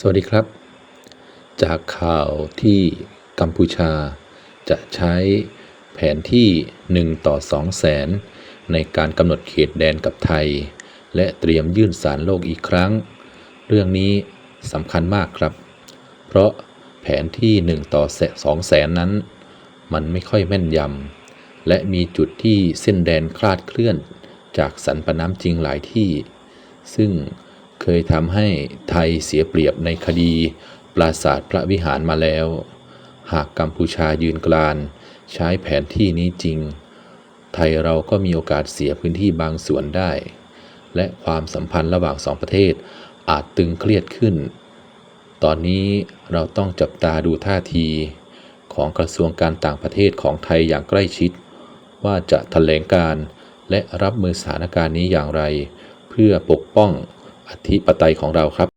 สวัสดีครับ จากข่าวที่กัมพูชาจะใช้แผนที่ 1 ต่อ 2 แสน ในการกำหนดเขตแดนกับไทย และเตรียมยื่นสารโลกอีกครั้ง เรื่องนี้สำคัญมากครับ เพราะแผนที่ 1 ต่อ 2 แสนนั้น มันไม่ค่อยแม่นยำและมีจุดที่เส้นแดนคลาดเคลื่อนจากสันปน้ำจริงหลายที่ ซึ่ง เคยทำให้ไทยเสียเปรียบในคดี ปราสาทพระวิหารมาแล้ว หากกัมพูชายืนกรานใช้แผนที่นี้จริง ไทยเราก็มีโอกาสเสียพื้นที่บางส่วนได้ และความสัมพันธ์ระหว่างสองประเทศอาจตึงเครียดขึ้น ตอนนี้เราต้องจับตาดูท่าที ของกระทรวงการต่างประเทศของไทยอย่างใกล้ชิด ว่าจะแถลงการและรับมือสถานการณ์นี้อย่างไร เพื่อปกป้อง อธิปไตยของเราครับ